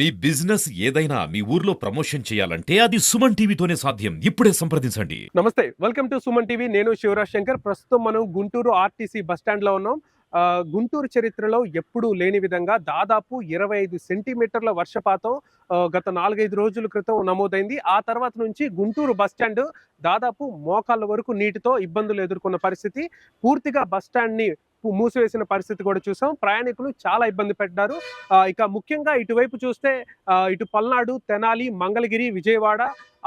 మీ business ఏదైనా మీ ఊర్లో promotion చేయాలంటే అది సుమన్ టీవీతోనే సాధ్యం. ఇప్పుడే సంప్రదించండి. నమస్తే వెల్కమ్ టు సుమన్ టీవీ. నేను శివరాజ్ శంకర్. ప్రస్తుతం మనం గుంటూరు ఆర్టీసీ బస్ స్టాండ్లో ఉన్నాం. గుంటూరు చరిత్రలో ఎప్పుడూ లేని విధంగా దాదాపు ఇరవై ఐదు సెంటీమీటర్ల వర్షపాతం గత నాలుగైదు రోజుల క్రితం నమోదైంది. ఆ తర్వాత నుంచి గుంటూరు బస్ స్టాండ్ దాదాపు మోకాళ్ళ వరకు నీటితో ఇబ్బందులు ఎదుర్కొన్న పరిస్థితి. పూర్తిగా బస్ మూసివేసిన పరిస్థితి కూడా చూసాం. ప్రయాణికులు చాలా ఇబ్బంది పెట్టారు ఇక ముఖ్యంగా ఇటువైపు చూస్తే ఇటు పల్నాడు తెనాలి మంగళగిరి విజయవాడ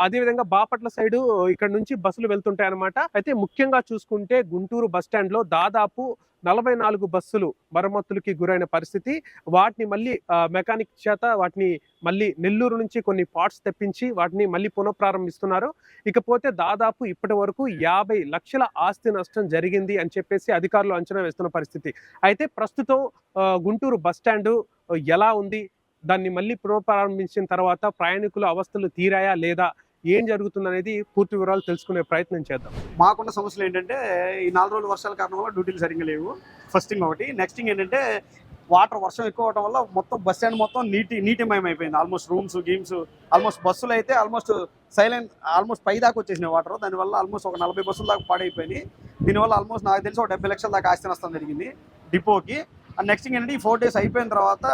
అదేవిధంగా బాపట్ల సైడు ఇక్కడ నుంచి బస్సులు వెళ్తుంటాయి అనమాట అయితే ముఖ్యంగా చూసుకుంటే గుంటూరు బస్ స్టాండ్లో దాదాపు నలభై నాలుగు బస్సులు మరమ్మతులకి గురైన పరిస్థితి. వాటిని మళ్ళీ మెకానిక్ చేత వాటిని మళ్ళీ నెల్లూరు నుంచి కొన్ని పార్ట్స్ తెప్పించి వాటిని మళ్ళీ పునఃప్రారంభిస్తున్నారు. ఇకపోతే దాదాపు ఇప్పటి వరకు యాభై లక్షల ఆస్తి నష్టం జరిగింది అని చెప్పేసి అధికారులు అంచనా వేస్తున్న పరిస్థితి. అయితే ప్రస్తుతం గుంటూరు బస్ స్టాండ్ ఎలా ఉంది? దాన్ని మళ్ళీ పునఃప్రారంభించిన తర్వాత ప్రయాణికుల అవస్థలు తీరాయా లేదా? ఏం జరుగుతుందనేది పూర్తి వివరాలు తెలుసుకునే ప్రయత్నం చేద్దాం. మాకున్న సమస్యలు ఏంటంటే ఈ నాలుగు రోజులు వర్షాల కారణంగా డ్యూటీలు సరిగ్గా లేవు. ఫస్ట్ థింగ్ ఒకటి. నెక్స్ట్ థింగ్ ఏంటంటే వాటర్ వర్షం ఎక్కువ అవడం వల్ల మొత్తం బస్ స్టాండ్ మొత్తం నీటి నీటిమయం అయిపోయింది ఆల్మోస్ట్ రూమ్స్ గేమ్స్ ఆల్మోస్ట్ బస్సులు అయితే ఆల్మోస్ట్ సైలెంట్ ఆల్మోస్ట్ పై దాకా వచ్చేసినాయి వాటర్ దానివల్ల ఆల్మోస్ట్ ఒక నలభై బస్సుల దాకా పాడైపోయినాయి. దీనివల్ల ఆల్మోస్ట్ నాకు తెలిసి ఒక డెబ్బై లక్షల దాకా ఆస్తి నష్టం జరిగింది డిపోకి అండ్ నెక్స్ట్ థింగ్ ఏంటంటే ఈ ఫోర్ డేస్ అయిపోయిన తర్వాత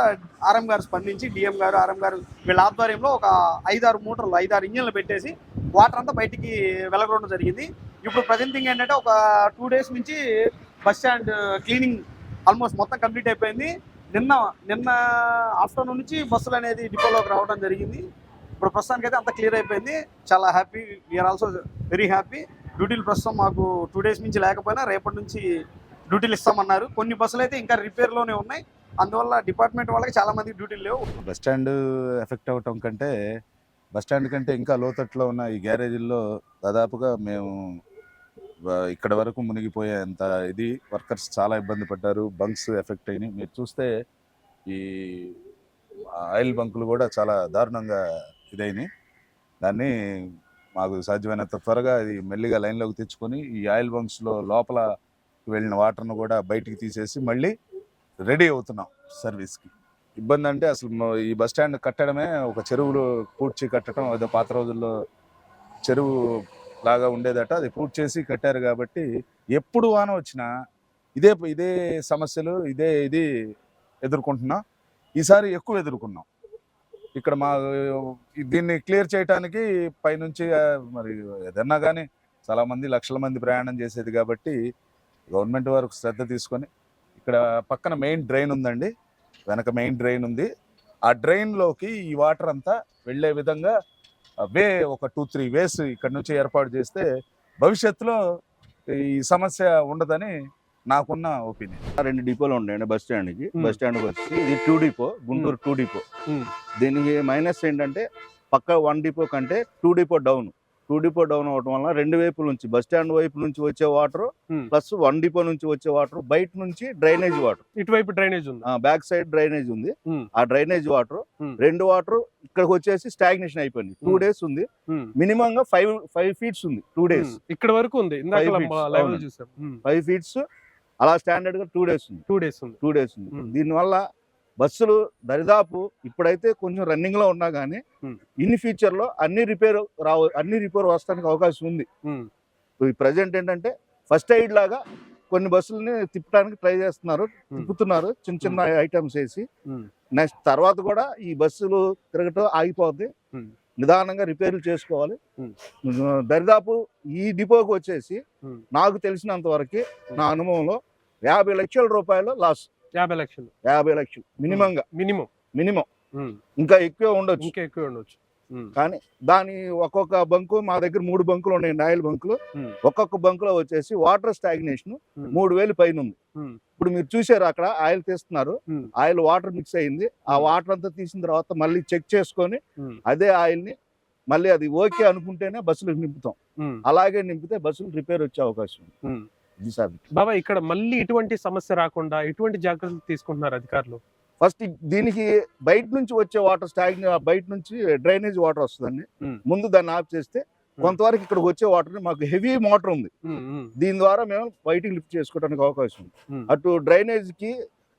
ఆర్ఎం గారు స్పందించి డిఎం గారు ఆర్ఎం గారు వీళ్ళ ఆధ్వర్యంలో ఒక ఐదారు మోటార్లు ఐదారు ఇంజన్లు పెట్టేసి వాటర్ అంతా బయటికి వెలగొట్టడం జరిగింది. ఇప్పుడు ప్రజెంట్ థింగ్ ఏంటంటే ఒక టూ డేస్ నుంచి బస్ స్టాండ్ క్లీనింగ్ ఆల్మోస్ట్ మొత్తం కంప్లీట్ అయిపోయింది. నిన్న నిన్న ఆఫ్టర్నూన్ నుంచి బస్సులు అనేది డిపోలోకి రావడం జరిగింది. ఇప్పుడు ప్రస్తుతానికి అయితే అంతా క్లియర్ అయిపోయింది. చాలా happy we are also very happy డ్యూటీలు ప్రస్తుతం మాకు టూ డేస్ నుంచి లేకపోయినా రేపటి నుంచి డ్యూటీలు ఇస్తామన్నారు. కొన్ని బస్సులు అయితే ఇంకా రిపేర్లోనే ఉన్నాయి. అందువల్ల డిపార్ట్మెంట్ వాళ్ళకి చాలా మంది డ్యూటీలు లేవు. బస్ స్టాండ్ ఎఫెక్ట్ అవటం కంటే బస్ స్టాండ్ కంటే ఇంకా లోతట్లో ఉన్న ఈ గ్యారేజీల్లో దాదాపుగా మేము ఇక్కడ వరకు మునిగిపోయేంత ఇది. వర్కర్స్ చాలా ఇబ్బంది పడ్డారు. బంక్స్ ఎఫెక్ట్ అయినాయి. మీరు చూస్తే ఈ ఆయిల్ బంకులు కూడా చాలా దారుణంగా ఇదైనాయి. దాన్ని మాకు సాధ్యమైనంత త్వరగా ఇది మెల్లిగా లైన్లోకి తెచ్చుకొని ఈ ఆయిల్ బంక్స్లో లోపల వెళ్ళిన వాటర్ను కూడా బయటికి తీసేసి మళ్ళీ రెడీ అవుతున్నాం సర్వీస్కి. ఇబ్బంది అంటే అసలు ఈ బస్ స్టాండ్ కట్టడమే ఒక చెరువులో పూడ్చి కట్టడం అదే పాత రోజుల్లో చెరువు లాగా ఉండేదట అది పూర్తి చేసి కట్టారు కాబట్టి ఎప్పుడు వాన వచ్చినా ఇదే ఇదే సమస్యలు ఇదే ఇది ఎదుర్కొంటున్నాం. ఈసారి ఎక్కువ ఎదుర్కొన్నాం. ఇక్కడ మా దీన్ని క్లియర్ చేయడానికి పైనుంచి మరి ఏదన్నా కానీ చాలామంది లక్షల మంది ప్రయాణం చేసేది కాబట్టి గవర్నమెంట్ వారు శ్రద్ధ తీసుకొని ఇక్కడ పక్కన మెయిన్ డ్రైన్ ఉందండి. వెనక మెయిన్ డ్రైన్ ఉంది. ఆ డ్రైన్లోకి ఈ వాటర్ అంతా వెళ్ళే విధంగా వే ఒక టూ త్రీ వేస్ ఇక్కడ నుంచి ఏర్పాటు చేస్తే భవిష్యత్తులో ఈ సమస్య ఉండదని నాకున్న ఒపీనియన్. రెండు డిపోలు ఉన్నాయండి బస్ స్టాండ్కి. బస్ స్టాండ్కి వచ్చి ఇది two depot Guntur two depot. దీనికి మైనస్ ఏంటంటే పక్క వన్ డిపో కంటే two depot down. Two depot down అవడం వల్ల రెండు వైపుల నుంచి బస్ స్టాండ్ వైపు నుంచి వచ్చే వాటర్. ప్లస్ వన్ డిపో నుంచి వచ్చే వాటర్ బయట నుంచి డ్రైనేజ్ వాటర్ ఇటువైపు డ్రైనేజ్ ఉంది బ్యాక్ సైడ్ డ్రైనేజ్ ఉంది. ఆ డ్రైనేజ్ వాటర్. రెండు వాటర్ ఇక్కడికి వచ్చేసి స్టాగ్నేషన్ అయిపోయింది టూ. డేస్ ఉంది. మినిమం గా ఫైవ్ ఫైవ్ ఫీట్స్ ఉంది టూ డేస్. ఇక్కడ వరకు ఉంది ఫైవ్ ఫీట్స్ అలా స్టాండర్డ్గా టూ డేస్ ఉంది టూ డేస్ ఉంది టూ డేస్ ఉంది. దీనివల్ల బస్సులు దరిదాపు ఇప్పుడైతే కొంచెం రన్నింగ్లో ఉన్నా కానీ. ఇన్ ఫ్యూచర్లో అన్ని రిపేర్ రావ అన్ని రిపేర్ వస్తానికి అవకాశం ఉంది ప్రజెంట్ ఏంటంటే ఫస్ట్ ఎయిడ్ లాగా కొన్ని బస్సులని తిప్పడానికి ట్రై చేస్తున్నారు తిప్పుతున్నారు చిన్న చిన్న ఐటమ్స్ వేసి. నెక్స్ట్ తర్వాత కూడా ఈ బస్సులు తిరగటం ఆగిపోద్ది. నిదానంగా రిపేర్లు చేసుకోవాలి. దరిదాపు ఈ డిపోకి వచ్చేసి. నాకు తెలిసినంత వరకు నా అనుభవంలో యాభై లక్షల రూపాయలు లాస్ యాభై లక్షలు. యాభై లక్షలు. మినిమంగా. మినిమం. మినిమం. ఇంకా ఎక్కువ ఉండొచ్చు. ఇంకా ఎక్కువ ఉండొచ్చు. కానీ దాని ఒక్కొక్క బంకు మా దగ్గర మూడు బంకులు ఉన్నాయి. ఆయిల్ బంకులు. ఒక్కొక్క బంకులో వచ్చేసి వాటర్ స్టాగ్నేషన్. మూడు వేలు పైన ఉంది. ఇప్పుడు మీరు చూసారు అక్కడ ఆయిల్ తీస్తున్నారు. ఆయిల్ వాటర్ మిక్స్ అయింది. ఆ. వాటర్ అంతా తీసిన తర్వాత మళ్ళీ చెక్ చేసుకొని. అదే ఆయిల్ని మళ్ళీ అది ఓకే అనుకుంటేనే బస్సులకు నింపుతాం. అలాగే నింపితే బస్సులు రిపేర్ వచ్చే అవకాశం ఉంది. బాబా ఇక్కడ మళ్ళీ ఇటువంటి సమస్య రాకుండా ఎటువంటి జాగ్రత్తలు తీసుకుంటున్నారు అధికారులు? ఫస్ట్ దీనికి బయట నుంచి వచ్చే వాటర్ స్టాగ్ బయట నుంచి డ్రైనేజ్ వాటర్ వస్తుందండి. ముందు దాన్ని ఆఫ్ చేస్తే కొంతవరకు ఇక్కడికి వచ్చే వాటర్ మాకు హెవీ మోటార్ ఉంది. దీని ద్వారా మేము బయటికి లిఫ్ట్ చేసుకోవడానికి అవకాశం ఉంది. అటు డ్రైనేజ్కి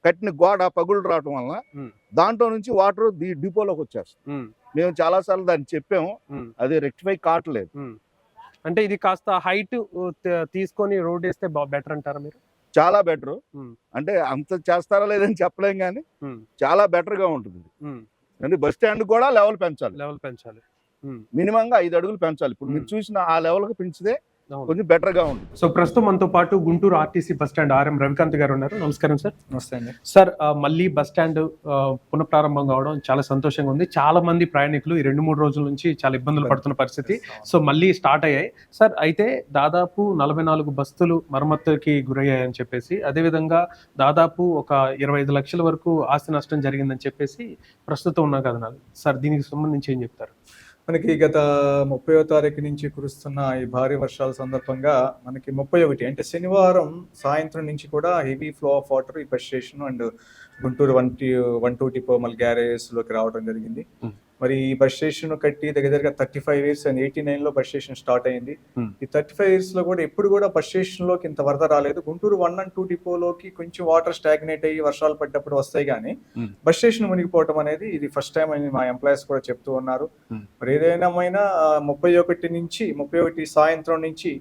కట్టిన గోడ పగులు రావటం వలన ఉమ్. దాంట్లో నుంచి వాటర్ డిపోలోకి వచ్చేస్తుంది. మేము చాలా సార్లు దాన్ని చెప్పాము. అది రెక్టిఫై కావట్లేదు. అంటే ఇది కాస్త హైట్ తీసుకొని రోడ్ వేస్తే బెటర్ అంటారా మీరు చాలా బెటర్. అంటే అంత చేస్తారా లేదని చెప్పలేం కానీ చాలా better గా ఉంటుంది. అంటే బస్ స్టాండ్ కూడా లెవెల్ పెంచాలి లెవెల్ పెంచాలి ఉమ్, మినిమం గా ఐదు అడుగులు పెంచాలి ఇప్పుడు మీరు. చూసిన ఆ లెవెల్కి పెంచితే. కొంచెం better గా ఉంటుంది సో ప్రస్తుతం మనతో పాటు Guntur RTC bus stand RM Ravikanth garu ఉన్నారు. నమస్కారం సార్. నమస్తే అండి. సార్ మళ్ళీ బస్ స్టాండ్ పునఃప్రారంభం కావడం చాలా సంతోషంగా ఉంది. చాలా మంది ప్రయాణికులు ఈ రెండు మూడు రోజుల నుంచి చాలా ఇబ్బందులు పడుతున్న పరిస్థితి. సో మళ్ళీ స్టార్ట్ అయ్యాయి. సార్ అయితే దాదాపు నలభై నాలుగు బస్సులు మరమ్మతుకి గురయ్యాయని చెప్పేసి అదేవిధంగా దాదాపు ఒక ఇరవై ఐదు లక్షల వరకు ఆస్తి నష్టం జరిగిందని చెప్పేసి ప్రస్తుతం ఉన్న కథనాలు. సార్ దీనికి సంబంధించి ఏం చెప్తారు? మనకి గత ముప్పయో తారీఖు నుంచి కురుస్తున్న ఈ భారీ వర్షాల సందర్భంగా మనకి ముప్పై ఒకటి అంటే శనివారం సాయంత్రం నుంచి కూడా హెవీ ఫ్లో ఆఫ్ వాటర్ ఈ bus station and Guntur one two one two depot మళ్ళీ గ్యారేజ్లోకి రావడం జరిగింది. మరి ఈ బస్ స్టేషన్ కట్టి దగ్గర దగ్గర thirty five years and eighty నైన్లో బస్ స్టేషన్ స్టార్ట్ అయింది Hmm. ఈ థర్టీ ఫైవ్ ఇయర్స్లో కూడా ఎప్పుడు కూడా బస్ స్టేషన్లోకి ఇంత వరద రాలేదు గుంటూరు వన్ అండ్ టూ డిపోలోకి కొంచెం వాటర్ స్టాగ్నేట్ అయ్యి వర్షాలు పడ్డప్పుడు వస్తాయి కానీ Hmm. బస్ స్టేషన్ మునిగిపోవటం అనేది ఇది ఫస్ట్ టైం అని మా ఎంప్లాయీస్ కూడా చెప్తూ ఉన్నారు Hmm. మరి ఏదైనా ముప్పై ఒకటి నుంచి ముప్పై ఒకటి సాయంత్రం నుంచి.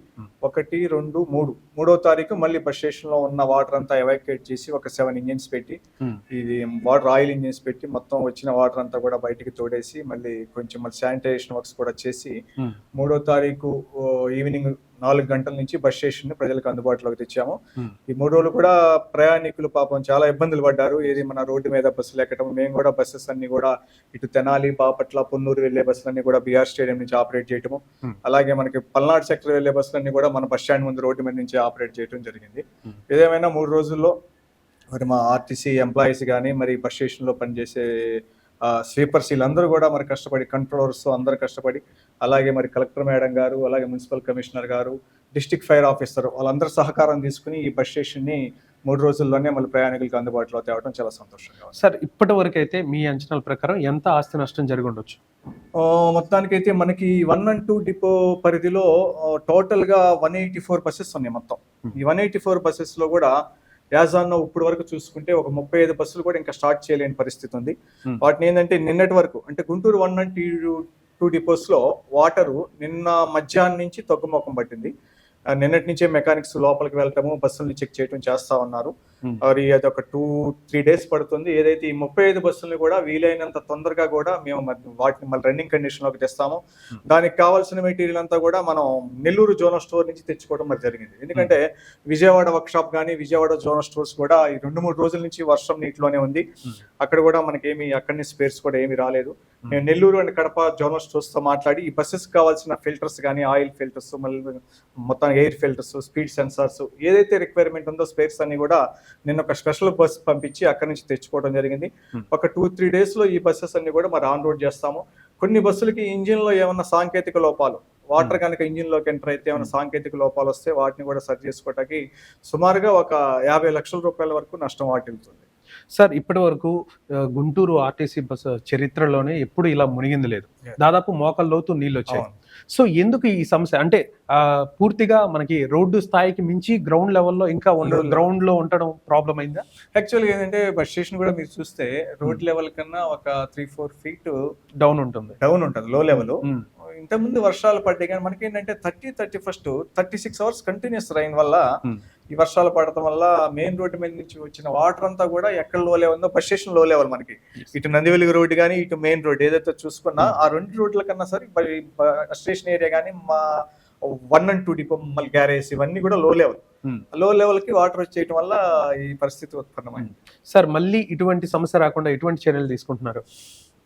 ఒకటి రెండు మూడు మూడో తారీఖు మళ్ళీ బస్ స్టేషన్లో ఉన్న వాటర్ అంతా ఎవాక్యుయేట్ చేసి ఒక సెవెన్ ఇంజిన్స్ పెట్టి Hmm. ఇది వాటర్ ఆయిల్ ఇంజిన్స్ పెట్టి మొత్తం వచ్చిన వాటర్ అంతా కూడా బయటికి తోడేసి మళ్ళీ కొంచెం మళ్ళీ శానిటైజేషన్ వర్క్స్ కూడా చేసి Hmm. మూడో తారీఖు ఈవినింగ్ నాలుగు గంటల నుంచి బస్ స్టేషన్ని ప్రజలకు అందుబాటులోకి తెచ్చాము. ఈ మూడు రోజులు కూడా ప్రయాణికులు పాపం చాలా ఇబ్బందులు పడ్డారు ఏది మన రోడ్డు మీద బస్సులు ఎక్కడం మేము కూడా బస్సెస్ అన్ని కూడా ఇటు తెనాలి బాపట్ల పొన్నూరు వెళ్ళే బస్సులన్నీ కూడా బీఆర్ స్టేడియం నుంచి ఆపరేట్ చేయటము. అలాగే మనకి పల్నాడు సెక్టర్ వెళ్ళే బస్సులన్నీ కూడా మన బస్ స్టాండ్ ముందు రోడ్డు మీద నుంచి ఆపరేట్ చేయడం జరిగింది. ఏదేమైనా మూడు రోజుల్లో మరి మా ఆర్టీసీ ఎంప్లాయీస్ కానీ మరి బస్ స్టేషన్లో పనిచేసే స్వీపర్స్ వీళ్ళందరూ కూడా మరి కష్టపడి కంట్రోలర్స్ అందరూ కష్టపడి అలాగే మరి కలెక్టర్ మేడం గారు అలాగే municipal commissioner garu district fire officer వాళ్ళందరూ సహకారం తీసుకుని ఈ బస్ స్టేషన్ని మూడు రోజుల్లోనే మళ్ళీ ప్రయాణికులకు అందుబాటులో తేవడం చాలా సంతోషంగా ఉంది. సార్ ఇప్పటి వరకు అయితే మీ అంచనాల ప్రకారం ఎంత ఆస్తి నష్టం జరిగి ఉండొచ్చు? మొత్తానికైతే మనకి వన్ అండ్ టూ డిపో పరిధిలో టోటల్గా వన్ ఎయిటీ ఫోర్ బస్సెస్ ఉన్నాయి మొత్తం. ఈ వన్ ఎయిటీ ఫోర్ బస్సెస్లో కూడా యాజ్ ఆన్ ఇప్పుడు వరకు చూసుకుంటే ఒక ముప్పై ఐదు బస్సులు కూడా ఇంకా స్టార్ట్ చేయలేని పరిస్థితి ఉంది Hmm. వాటిని ఏంటంటే నిన్నటి వరకు అంటే గుంటూరు వన్ అండ్ టూ డిపోస్లో వాటరు నిన్న మధ్యాహ్నం నుంచి తగ్గుముఖం పట్టింది నిన్నటి నుంచే మెకానిక్స్ లోపలికి వెళ్ళటము బస్సుల్ని చెక్ చేయటం చేస్తా ఉన్నారు. Hmm. మరి అది ఒక టూ త్రీ డేస్ పడుతుంది. ఏదైతే ఈ ముప్పై ఐదు బస్సుల్ని కూడా వీలైనంత తొందరగా కూడా మేము వాటిని మళ్ళీ రన్నింగ్ కండిషన్లోకి తెస్తాము. Hmm. దానికి కావాల్సిన మెటీరియల్ అంతా కూడా మనం నెల్లూరు జోనల్ స్టోర్ నుంచి తెచ్చుకోవడం మరి జరిగింది. ఎందుకంటే విజయవాడ వర్క్ షాప్ కానీ విజయవాడ జోనల్ స్టోర్స్ కూడా ఈ రెండు మూడు రోజుల నుంచి వర్షం నీటిలోనే ఉంది. Hmm. అక్కడ కూడా మనకి ఏమి అక్కడి నుంచి స్పేర్స్ కూడా ఏమి రాలేదు. మేము నెల్లూరు అండ్ కడప జోనల్ స్టోర్స్తో మాట్లాడి ఈ బస్సెస్ కావాల్సిన ఫిల్టర్స్ కానీ ఆయిల్ ఫిల్టర్స్ మళ్ళీ మొత్తం ఎయిర్ ఫిల్టర్స్ స్పీడ్ సెన్సార్స్ ఏదైతే రిక్వైర్మెంట్ ఉందో స్పేర్స్ అన్ని కూడా నిన్న ఒక స్పెషల్ బస్ పంపించి అక్కడి నుంచి తెచ్చుకోవడం జరిగింది. ఒక టూ త్రీ డేస్లో ఈ బస్సెస్ అన్ని కూడా మరి ఆన్ రోడ్ చేస్తాము. కొన్ని బస్సులకి ఇంజిన్లో ఏమన్నా సాంకేతిక లోపాలు వాటర్ కనుక ఇంజిన్లోకి ఎంటర్ అయితే ఏమైనా సాంకేతిక లోపాలు వస్తే వాటిని కూడా సరి చేసుకోవడానికి సుమారుగా ఒక యాభై లక్షల రూపాయల వరకు నష్టం వాటిల్తుంది సార్ ఇప్పటి వరకు గుంటూరు ఆర్టీసీ బస్ చరిత్రలోనే ఎప్పుడు ఇలా మునిగింది లేదు. దాదాపు మోకాల లోతు నీళ్ళు వచ్చాయి. సో ఎందుకు ఈ సమస్య? అంటే పూర్తిగా మనకి రోడ్డు స్థాయికి మించి గ్రౌండ్ లెవెల్లో ఇంకా ఉండడం Level. గ్రౌండ్లో ఉండడం ప్రాబ్లం అయిందా? యాక్చువల్గా ఏంటంటే బస్ స్టేషన్ కూడా మీరు చూస్తే రోడ్ లెవెల్ కన్నా ఒక త్రీ ఫోర్ ఫీట్ డౌన్ ఉంటుంది. డౌన్ ఉంటుంది లో లెవెల్. ఉమ్, ఇంతకుముందు వర్షాలు పడ్డాయి కానీ మనకి ఏంటంటే thirty thirty first thirty six hours continuous rain వల్ల Hmm. ఈ వర్షాలు పడటం వల్ల మెయిన్ రోడ్డు మీద నుంచి వచ్చిన వాటర్ అంతా కూడా ఎక్కడ లో లెవెల్ ఉందో బస్ స్టేషన్లో లెవెల్ మనకి ఇటు నందివెలుగు రోడ్డు కానీ ఇటు మెయిన్ రోడ్ ఏదైతే చూసుకున్నా Hmm. ఆ రెండు రోడ్ల కన్నా సరే స్టేషన్ ఏరియా కానీ మా వన్ అండ్ టూ డిపో మళ్ళీ గ్యారేజ్ ఇవన్నీ కూడా లో లెవెల్ Hmm. లో లెవెల్కి వాటర్ వచ్చేయటం వల్ల ఈ పరిస్థితి ఉత్పన్నమైంది సార్ మళ్ళీ ఇటువంటి సమస్య రాకుండా ఎటువంటి చర్యలు తీసుకుంటున్నారు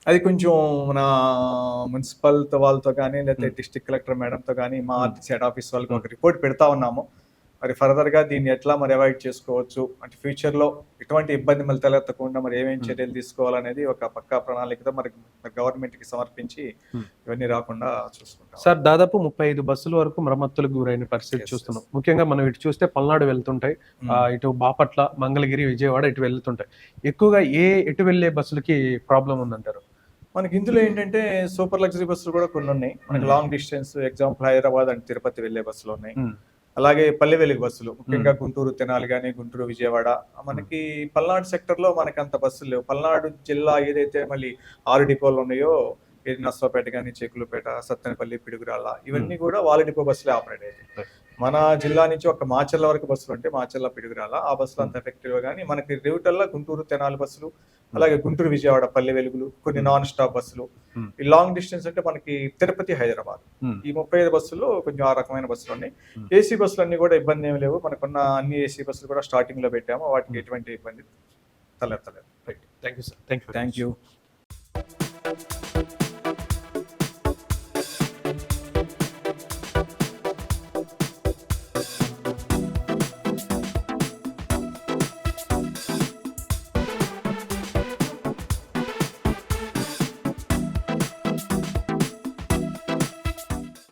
అది కొంచెం మన మున్సిపల్ వాళ్ళతో కానీ లేకపోతే Hmm. డిస్ట్రిక్ట్ కలెక్టర్ మేడంతో కానీ మా Hmm. ఆర్టీసీ హెడ్ ఆఫీస్ వాళ్ళకి ఒక రిపోర్ట్ పెడతా ఉన్నాము మరి ఫర్దర్గా దీన్ని ఎట్లా మరి అవాయిడ్ చేసుకోవచ్చు అంటే ఫ్యూచర్లో ఎటువంటి ఇబ్బంది మళ్ళీ తలెత్తకుండా మరి ఏమేమి. చర్యలు తీసుకోవాలనేది ఒక పక్కా ప్రణాళికతో మరి గవర్నమెంట్కి సమర్పించి. ఇవన్నీ రాకుండా చూసుకుంటాం సార్ దాదాపు ముప్పై ఐదు బస్సుల వరకు మరమ్మతులకు గురైన పరిస్థితి చూస్తున్నాం. ముఖ్యంగా మనం ఇటు చూస్తే పల్నాడు వెళ్తుంటాయి ఇటు బాపట్ల మంగళగిరి విజయవాడ ఇటు వెళ్తుంటాయి ఎక్కువగా ఏ ఎటు వెళ్ళే బస్సులకి ప్రాబ్లం ఉందంటారు మనకి ఇందులో ఏంటంటే సూపర్ లగ్జరీ బస్సులు కూడా కొన్ని ఉన్నాయి మనకి. Long distance example Hyderabad and Tirupati వెళ్ళే బస్సులు ఉన్నాయి. అలాగే పల్లె వెలుగు బస్సులు. ముఖ్యంగా గుంటూరు తెనాలి కానీ గుంటూరు విజయవాడ మనకి పల్నాడు సెక్టర్లో మనకి అంత బస్సులు లేవు. పల్నాడు జిల్లా ఏదైతే మళ్ళీ ఆరు డిపోలు ఉన్నాయో నర్సరావుపేట కానీ చేకులపేట సత్తెనపల్లి పిడుగురాళ్ళ ఇవన్నీ కూడా వాళ్ళ డిపో బస్సులే ఆపరేట్ అవుతాయి మన జిల్లా నుంచి ఒక మాచర్ల వరకు బస్సులు ఉంటే మాచర్ల పిడుగురాళ్ళ ఆ బస్సులు అంత ఎఫెక్టివ్ కానీ మనకి రేవుటల్లా గుంటూరు తెనాలి బస్సులు అలాగే గుంటూరు విజయవాడ పల్లె వెలుగులు కొన్ని నాన్ స్టాప్ బస్సులు. ఈ లాంగ్ డిస్టెన్స్ అంటే మనకి తిరుపతి హైదరాబాద్. ఈ ముప్పై ఐదు బస్సుల్లో కొంచెం ఆ రకమైన బస్సులు ఉన్నాయి. ఏసీ బస్సులు అన్ని కూడా ఇబ్బంది ఏమి లేవు. మనకున్న అన్ని ఏసీ బస్సులు కూడా స్టార్టింగ్లో పెట్టాము. వాటికి ఎటువంటి ఇబ్బంది తలెత్తలేదు. Thank you sir thank you thank you